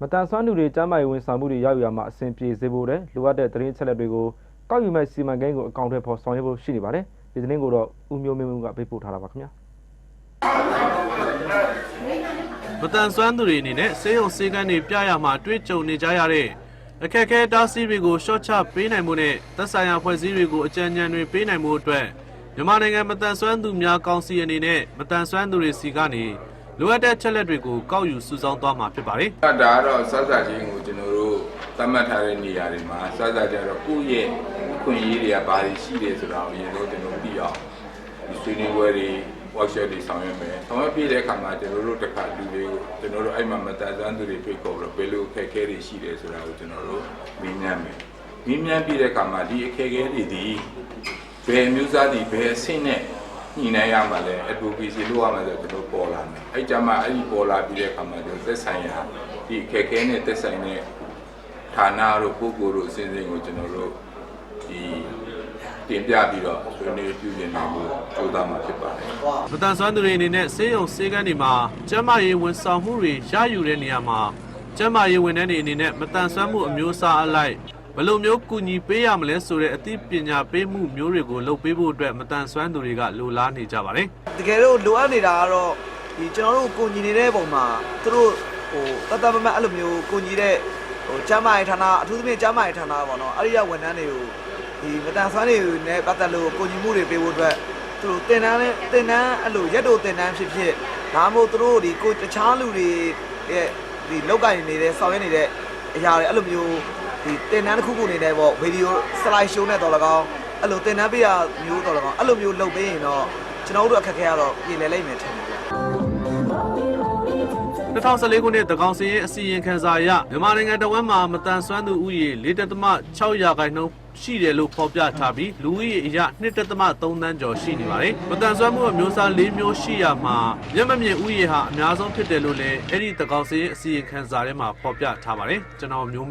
မတန်ဆွမ်းသူတွေကျမ်းမာရေးဝန်ဆောင်မှုတွေရယူရမှာအဆင်ပြေစေဖို့တဲ့လိုအပ်တဲ့သတင်းအချက်အလက်တွေကိုကောက်ယူမဲ့စီမံကိန်းကိုအကောင့်ထဲပေါ်ဆောင်ရွက်ဖို့ရှိနေပါတယ်ဒီသတင်းကိုတော့ဦးမျိုးမင်းဦးကပေးပို့ထားတာပါခင်ဗျာမတန်ဆွမ်းသူတွေအနေနဲ့စေယုံစေကန်းတွေပြရမှာတွေ့ကြုံနေကြရတဲ့အခက်အခဲတားဆီးတွေကိုရှော့ချပေးနိုင်မှုနဲ့သက်ဆိုင်ရာဖွဲ့စည်းတွေကိုအကြံဉာဏ်တွေပေးနိုင်မှုအတွက်မြန်မာနိုင်ငံမတန်ဆွမ်းသူများကောင်စီအနေနဲ့မတန်ဆွမ်းသူတွေစီကနေ လိုအပ်တဲ့ချက်လက်တွေကိုကောက်ယူစုဆောင်းသွားမှာဖြစ်ပါတယ်ဒါကတော့စစချင်းကိုကျွန်တော်တို့သတ်မှတ်ထားတဲ့နေရာတွေမှာစစကြတော့ကိုယ့်ရဲ့အခွင့်အရေးတွေကဘာတွေရှိတယ်ဆိုတာကိုအရင်ဆုံးကျွန်တော်သိအောင်ဒီဆွေးနွေးပွဲတွေ workshop တွေဆောင်ရွက်မယ်ဆောင်ရွက်ပြည့်တဲ့အခါမှာကျွန်တော်တို့တစ်ခါလူတွေကိုကျွန်တော်တို့အဲ့မှာမတန်ဆန်းသူတွေတွေ့ခေါ်ပြီးတော့ဘယ်လိုအခက်အခဲတွေရှိတယ်ဆိုတာကိုကျွန်တော်တို့မေးမြန်းမယ်မေးမြန်းပြည့်တဲ့အခါမှာဒီအခက်အခဲတွေဒီဘယ်အမျိုးသားဒီဘယ်အဆင့်နဲ့ ညှိနှိုင်းရမှာလဲ advocacy လုပ်ရမှာဆိုတော့ကျွန်တော်ပေါ်လာမယ်အဲ့ကြမှာအဲ့ဒီပေါ်လာပြီးတဲ့အခါမှာကျွန်တော်သက်ဆိုင်ရာဒီအခက်အခဲနဲ့သက်ဆိုင်တဲ့ဌာနတို့ပုဂ္ဂိုလ်တို့အစဉ်စဉ်ကိုကျွန်တော်တို့ဒီတင်ပြပြီးတော့ဆွေးနွေးပြုပြင်နိုင်ဖို့ကြိုးစားမှာဖြစ်ပါတယ်မတန်ဆွမ်းသူတွေအနေနဲ့စေယုံစေကန်းတွေမှာကျန်းမာရေးဝန်ဆောင်မှုတွေရယူတဲ့နေရာမှာကျန်းမာရေးဝန်ထမ်းတွေအနေနဲ့မတန်ဆွမ်းမှုအမျိုးအစားအလိုက် ဘယ်လိုမျိုးကူညီပေးရမလဲဆိုတဲ့အသိပညာပေးမှုမျိုးတွေကိုလုပ်ပေးဖို့အတွက်မတန်ဆွမ်းသူတွေကလိုလားနေကြပါတယ်တကယ်လို့လိုအပ်နေတာကတော့ဒီကျွန်တော်တို့ကိုညီနေတဲ့ပုံမှာသူတို့ဟိုတတ်တတ်မမတ်အဲ့လိုမျိုးကိုညီတဲ့ဟိုကျမ်းမာရေးဌာနအထူးသဖြင့်ကျမ်းမာရေးဌာနပေါ့နော်အဲ့ဒီရဝန်ထမ်းတွေကိုဒီမတန်ဆွမ်းတွေနဲ့ပတ်သက်လို့ကိုညီမှုတွေပေးဖို့အတွက်သူတို့တင်တန်းနဲ့တင်တန်းအဲ့လိုရက်တို့တင်တန်းဖြစ်ဖြစ်ဒါမှမဟုတ်သူတို့ဒီကိုတခြားလူတွေရဲ့ဒီလောက်ကင်နေတဲ့ဆောင်ရွက်နေတဲ့အရာတွေအဲ့လိုမျိုး ဒီတင်တန်းတစ်ခုခုနေနေပေါ့ဗီဒီယိုစလိုက်ရှိုးနဲ့တော်လကောင်းအဲ့လိုတင်တန်းပေးရမျိုးတော်လကောင်းအဲ့လိုမျိုးလုပ်ပေးရင်တော့ကျွန်တော်တို့အခက်အခဲကတော့ပြည်လည်လိမ့်မယ်ထင်တယ်ဗျာ2014ခုနှစ်တကောင်စရင်အစီရင်ခံစာအရမြန်မာနိုင်ငံတဝန်းမှာမတန်ဆွမ်းသူဥယျာဉ်4.6ရာခိုင်နှုန်းရှိတယ်လို့ဖော်ပြထားပြီးလူဦးရေအရ2.3သန်းကျော်ရှိနေပါတယ်။မတန်ဆွမ်းမှုအမျိုးအစား၄မျိုးရှိရမှာမျက်မမြင်ဥယျာဉ်ဟာအများဆုံးဖြစ်တယ်လို့လည်းအဲ့ဒီတကောင်စရင်အစီရင်ခံစာထဲမှာဖော်ပြထားပါတယ်။ကျွန်တော်မျိုး